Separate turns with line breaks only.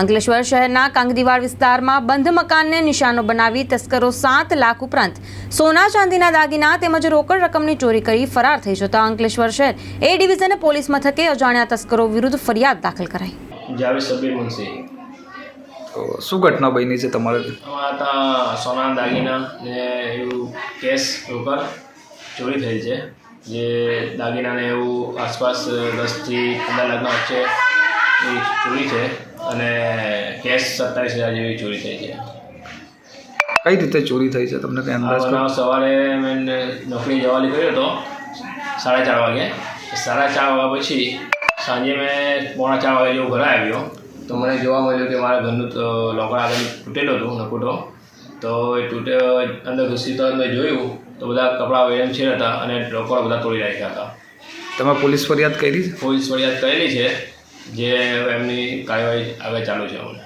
અંકલેશ્વર શહેરના કાંગરીવાડ વિસ્તારમાં બંધ મકાનને નિશાનો બનાવી તસ્કરો સાત લાખ ઉપરાંત સોના ચાંદીના દાગીના તેમજ રોકડ રકમની ચોરી કરી ફરાર થઈ જતા અંકલેશ્વર શહેર એ ડિવિઝન પોલીસ મથકે અજાણ્યા તસ્કરો વિરુદ્ધ ફરિયાદ દાખલ કરાઈ.
જાવેદ સબીર મુનશી.
તો શું ઘટના બની છે તમારે?
ત્યાં સોના દાગીના ને એવું કેશ રોકડ ચોરી થઈ છે. જે દાગીનાને એવું આસપાસ દસથી પંદર લાખના વચ્ચે ચોરી છે. અને કેશ સત્તાવીસ હજાર જેવી ચોરી થઈ છે.
કઈ રીતે ચોરી થઈ છે? તમને કઈ અંદાજ
સવારે મેં નોકરી જવા નીકળ્યો હતો સાડા ચાર વાગે. સાડા ચાર વાગ્યા પછી સાંજે મેં પોણા ચાર વાગે જેવું ઘરે આવ્યો. તો મને જોવા મળ્યું કે મારા ઘરનું લોકડા લોકર આગળ તૂટેલું હતું નકુટો તો એ તૂટે અંદર ઘૂસી તો મેં જોયું તો બધા કપડાં વેરમ છે હતા અને રોકડ બધા તોડી રાખ્યા હતા.
તમે પોલીસ ફરિયાદ કરી
પોલીસ ફરિયાદ કરેલી છે. જે એમની કાર્યવાહી આગળ ચાલુ છે અમને